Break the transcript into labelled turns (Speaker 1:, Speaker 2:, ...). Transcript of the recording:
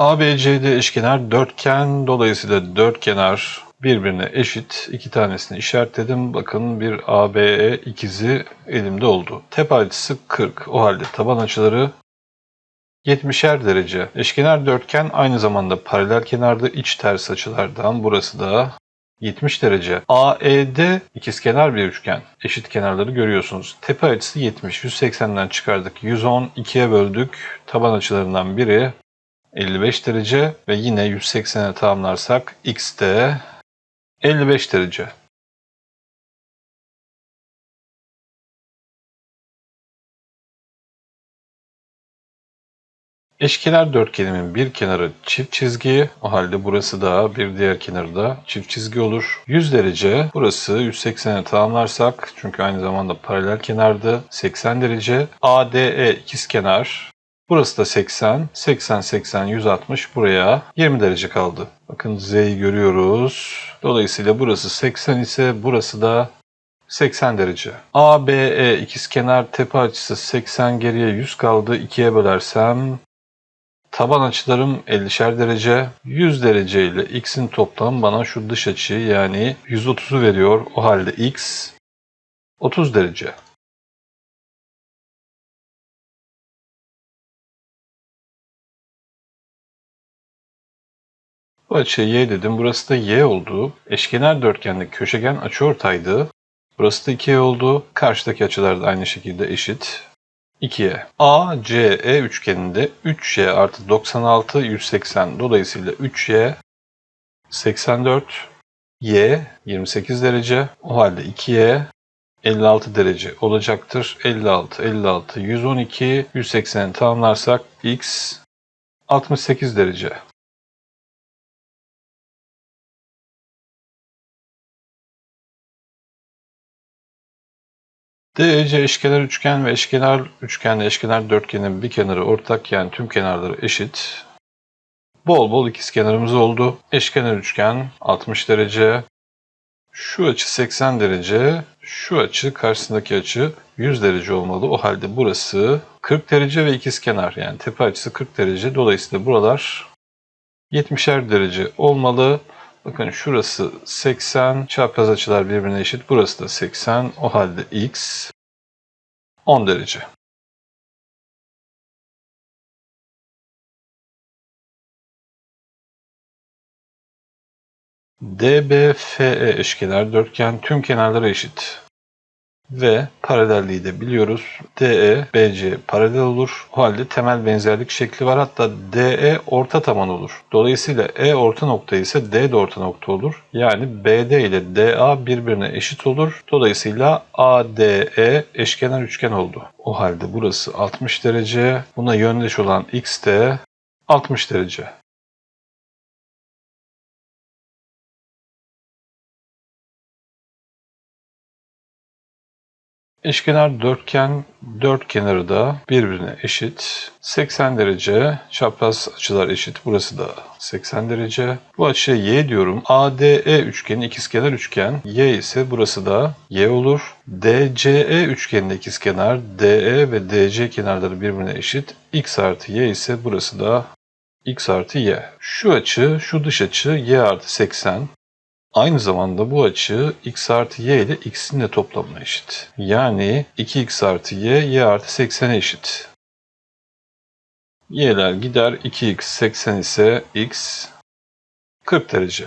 Speaker 1: ABCD eşkenar dörtgen. Dolayısıyla dört kenar birbirine eşit. İki tanesini işaretledim. Bakın bir ABE ikizi elimde oldu. Tepe açısı 40. O halde taban açıları 70'er derece. Eşkenar dörtgen aynı zamanda paralel kenarda iç ters açılardan. Burası da 70 derece. AED ikizkenar bir üçgen. Eşit kenarları görüyorsunuz. Tepe açısı 70. 180'den çıkardık. 110 2'ye böldük. Taban açılarından biri 55 derece ve yine 180'e tamamlarsak x de 55 derece. Eşkenar dörtgenimin bir kenarı çift çizgi. O halde burası da bir diğer kenarı da çift çizgi olur. 100 derece. Burası 180'e tamamlarsak çünkü aynı zamanda paralel kenarda 80 derece. ADE ikizkenar. Burası da 80. 80, 80, 160. Buraya 20 derece kaldı. Bakın Z'yi görüyoruz. Dolayısıyla burası 80 ise burası da 80 derece. ABE ikizkenar tepe açısı 80 geriye 100 kaldı. 2'ye bölersem Taban açılarım 50'şer derece. 100 derece ile x'in toplamı bana şu dış açıyı yani 130'u veriyor. O halde x 30 derece. Bu açıya y dedim. Burası da y oldu. Eşkenar dörtgende köşegen açıortaydı. Burası da 2y oldu. Karşıdaki açılar da aynı şekilde eşit. 2'ye. ACE üçgeninde 3y artı 96 180 dolayısıyla 3y 84 y 28 derece o halde 2y 56 derece olacaktır. 56 56 112 180'i tamamlarsak x 68 derece. DEC eşkenar üçgen ve eşkenar üçgenle eşkenar dörtgenin bir kenarı ortak yani tüm kenarları eşit. Bol bol ikizkenarımız oldu. Eşkenar üçgen 60 derece. Şu açı 80 derece. Şu açı karşısındaki açı 100 derece olmalı. O halde burası 40 derece ve ikizkenar yani tepe açısı 40 derece. Dolayısıyla buralar 70'er derece olmalı. Bakın şurası 80, çapraz açılar birbirine eşit. Burası da 80. O halde x 10 derece. DBFE eşkenar dörtgen tüm kenarları eşit ve paralelliği de biliyoruz. DE, BC paralel olur. O halde temel benzerlik şekli var. Hatta DE orta taban olur. Dolayısıyla E orta nokta ise D de orta nokta olur. Yani BD ile DA birbirine eşit olur. Dolayısıyla ADE eşkenar üçgen oldu. O halde burası 60 derece. Buna yöndeş olan X de 60 derece. Eşkenar dörtgen dört kenarı da birbirine eşit. 80 derece çapraz açılar eşit. Burası da 80 derece. Bu açıya y diyorum. ADE üçgeni ikizkenar üçgen. Y ise burası da y olur. DCE üçgeninde ikizkenar DE ve DC kenarları birbirine eşit. X artı y ise burası da x artı y. Şu açı, şu dış açı y artı 80. Aynı zamanda bu açı x artı y ile x'in de toplamına eşit. Yani 2x artı y, y artı 80'e eşit. y'ler gider 2x 80 ise x 40 derece.